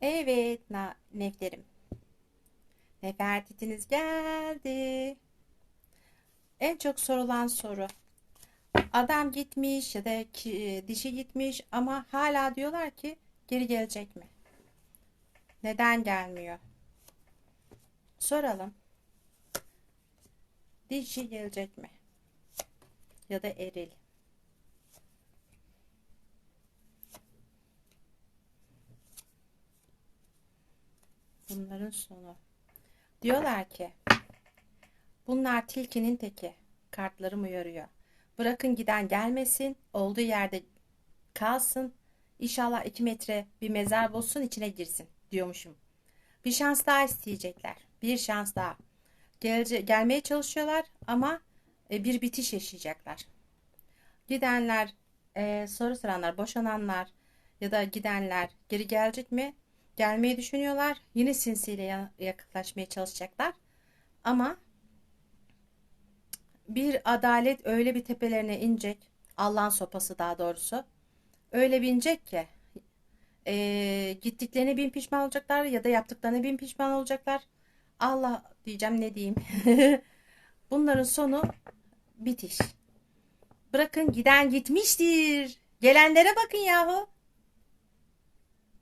Evet na neflerim. Nefertitiniz geldi. En çok sorulan soru. Adam gitmiş ya da ki- dişi gitmiş ama hala diyorlar ki geri gelecek mi? Neden gelmiyor? Soralım. Dişi gelecek mi? Ya da eril. Bunların sonu. Diyorlar ki bunlar tilkinin teki. Kartlarım uyarıyor. Bırakın giden gelmesin. Olduğu yerde kalsın. İnşallah iki metre bir mezar bulsun içine girsin diyormuşum. Bir şans daha isteyecekler. Bir şans daha. Gelece gelmeye çalışıyorlar ama e, bir bitiş yaşayacaklar. Gidenler, e, soru soranlar, boşananlar ya da gidenler geri gelecek mi? Gelmeyi düşünüyorlar. Yine sinsiyle ya- yaklaşmaya çalışacaklar. Ama bir adalet öyle bir tepelerine inecek. Allah'ın sopası daha doğrusu. Öyle bir inecek ki e, gittiklerine bin pişman olacaklar ya da yaptıklarına bin pişman olacaklar. Allah diyeceğim ne diyeyim. Bunların sonu bitiş. Bırakın giden gitmiştir. Gelenlere bakın yahu.